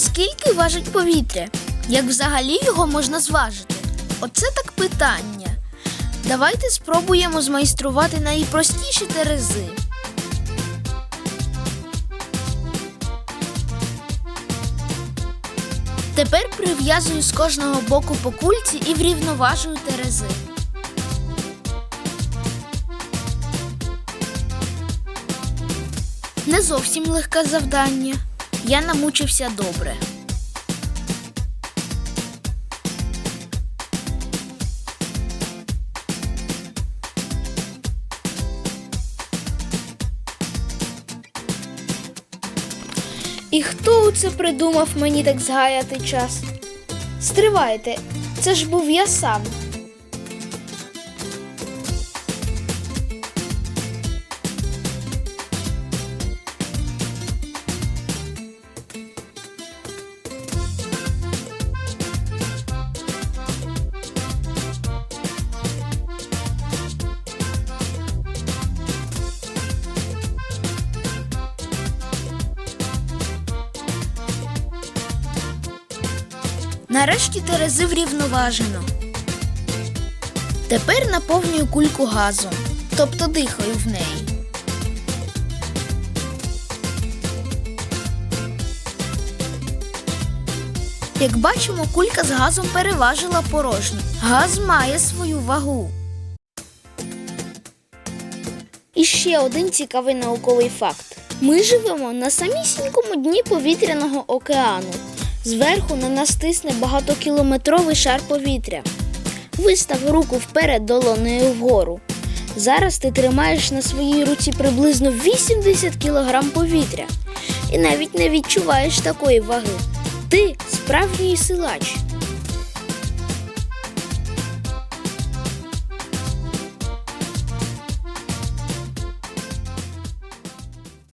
Скільки важить повітря? Як взагалі його можна зважити? Оце так питання. Давайте спробуємо змайструвати найпростіші терези. Тепер прив'язую з кожного боку по кульці і врівноважую терези. Не зовсім легке завдання. Я намучився добре. І хто це придумав мені так згаяти час? Стривайте, це ж був я сам. Нарешті терези врівноважено. Тепер наповнюю кульку газом, тобто дихаю в неї. Як бачимо, кулька з газом переважила порожню. Газ має свою вагу. І ще один цікавий науковий факт: ми живемо на самісінькому дні повітряного океану. Зверху на нас тисне багатокілометровий шар повітря. Вистав руку вперед долонею вгору. Зараз ти тримаєш на своїй руці приблизно 80 кг повітря і навіть не відчуваєш такої ваги. Ти справжній силач.